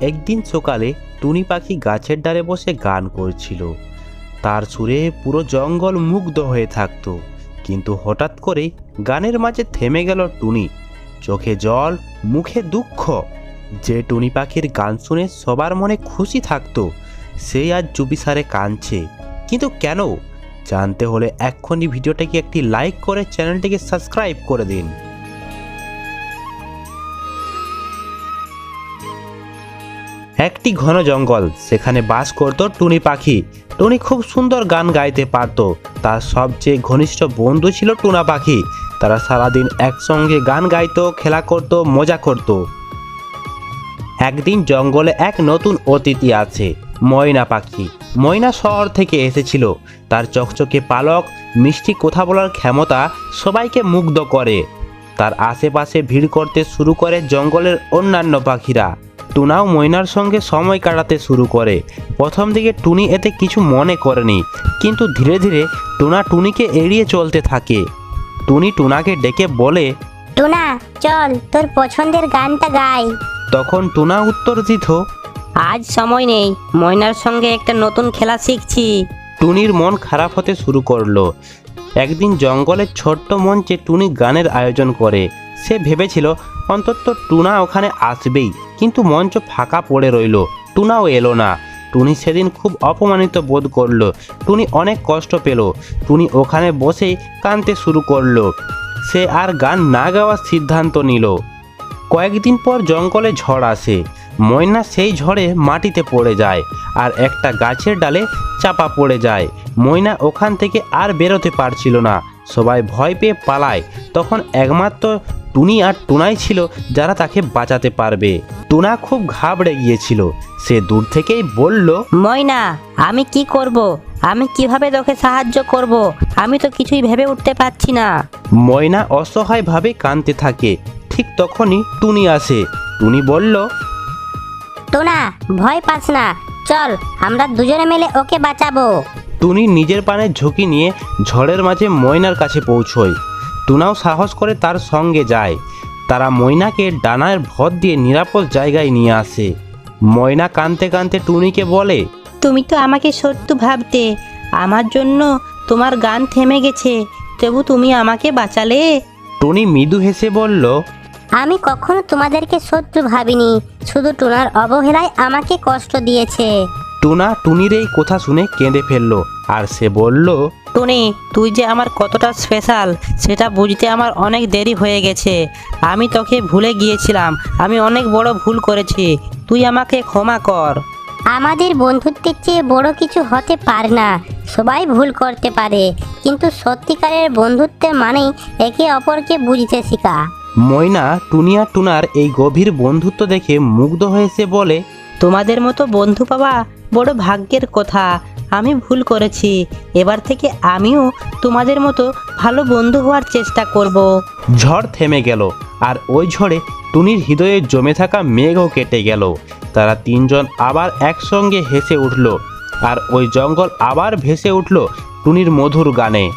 একদিন সকালে টুনি পাখি গাছের ডালে বসে গান করছিল। তার সুরে পুরো জঙ্গল মুগ্ধ হয়ে থাকতো, কিন্তু হঠাৎ করে গানের মাঝে থেমে গেল টুনি। চোখে জল, মুখে দুঃখ। যে টুনি পাখির গান শুনে সবার মনে খুশি থাকতো সেই আজ চুপিসারে কাঁদছে। কিন্তু কেন? জানতে হলে এক্ষুনি ভিডিওটাকে একটি লাইক করে চ্যানেলটিকে সাবস্ক্রাইব করে দিন। একটি ঘন জঙ্গল। সেখানে বাস করত টুনি পাখি। টুনি খুব সুন্দর গান গাইতে পারত। তার সবচেয়ে ঘনিষ্ঠ বন্ধু ছিল টুনা পাখি। তারা সারাদিন একসঙ্গে গান গাইতো, খেলা করত, মজা করত। একদিন জঙ্গলে এক নতুন অতিথি আছে, ময়না পাখি। ময়না শহর থেকে এসেছিল। তার চকচকে পালক, মিষ্টি কথা বলার ক্ষমতা সবাইকে মুগ্ধ করে। তার আশেপাশে ভিড় করতে শুরু করে জঙ্গলের অন্যান্য পাখিরা। টুনাও ময়নার সঙ্গে সময় কাটাতে শুরু করে। প্রথম দিকে টুনি এতে কিছু মনে করেনি কিন্তু ধীরে ধীরে টুনা টুনিকে এড়িয়ে চলতে থাকে। টুনি টুনাকে ডেকে বলে টুনা চল তোর পছন্দের গানটা গাই। তখন টুনা উত্তর দিত আজ সময় নেই ময়নার সঙ্গে একটা নতুন খেলা শিখছি। টুনির মন খারাপ হতে শুরু করল। একদিন জঙ্গলের ছোট্ট মঞ্চে টুনি গানের আয়োজন করে। সে ভেবেছিল, অন্তত টুনা ওখানে আসবেই। কিন্তু মঞ্চ ফাঁকা পড়ে রইল। টুনাও এলো না। টুনি সেদিন খুব অপমানিত বোধ করল। টুনি অনেক কষ্ট পেল। টুনি ওখানে বসেই কাঁদতে শুরু করল। সে আর গান না গাওয়ার সিদ্ধান্ত নিল। কয়েকদিন পর জঙ্গলে ঝড় আসে। ময়না সেই ঝড়ে মাটিতে পড়ে যায় আর একটা গাছের ডালে চাপা পড়ে যায়। ময়না ওখান থেকে আর বেরোতে পারছিল না। সবাই ভয় পেয়ে পালায়। তখন একমাত্র টুনি আর টুনাই ছিল যারা তাকে বাঁচাতে পারবে। টুনা খুব ঘাবড়ে গিয়েছিল। সে দূর থেকেই বলল ময়না আমি কি করব? আমি কীভাবে তোকে সাহায্য করব? আমি তো কিছুই ভেবে উঠতে পারছি না। ময়না অসহায়ভাবে কাঁদতে থাকে। ঠিক তখনই টুনি আসে। টুনি বলল টুনা ভয় পাস না। চল আমরা দুজনে মিলে ওকে বাঁচাবো। টুনি নিজের পানের ঝুঁকি নিয়ে ঝড়ের মাঝে ময়নার কাছে পৌঁছয়। টুনাও সাহস করে তার সঙ্গে যায়। তারা ময়নাকে ডানার ভর দিয়ে নিরাপদ জায়গায় নিয়ে আসে। ময়না কানতে কানতে টুনিকে বলে তুমি তো আমাকে সত্য ভাবতে আমার জন্য তোমার গান থেমে গেছে তবু তুমি আমাকে বাঁচালে? টুনি মৃদু হেসে বলল আমি কখনো তোমাদেরকে শত্রু ভাবিনি শুধু টুনার অবহেলায় আমাকে কষ্ট দিয়েছে। টুনা টুনির এই কথা শুনে কেঁদে ফেলল আর সে বলল টুনি তুই যে আমার কতটা স্পেশাল সেটা বুঝতে আমার অনেক দেরি হয়ে গেছে। আমি তোকে ভুলে গিয়েছিলাম আমি অনেক বড় ভুল করেছি তুই আমাকে ক্ষমা কর। আমাদের বন্ধুত্বের চেয়ে বড় কিছু হতে পারে না সবাই ভুল করতে পারে কিন্তু সত্যিকারের বন্ধুত্বের মানেই একে অপরকে বুঝতে শেখা। ময়না টুনি আর টুনার এই গভীর বন্ধুত্ব দেখে মুগ্ধ হয়েছে বলে তোমাদের মতো বন্ধু পাওয়া বড় ভাগ্যের কথা। আমি ভুল করেছি। এবার থেকে আমিও তোমাদের মতো ভালো বন্ধু হওয়ার চেষ্টা করব। ঝড় থেমে গেল, আর ওই ঝড়ে টুনির হৃদয়ে জমে থাকা মেঘও কেটে গেল। তারা তিনজন আবার একসঙ্গে হেসে উঠল, আর ওই জঙ্গল আবার ভেসে উঠল টুনির মধুর গানে।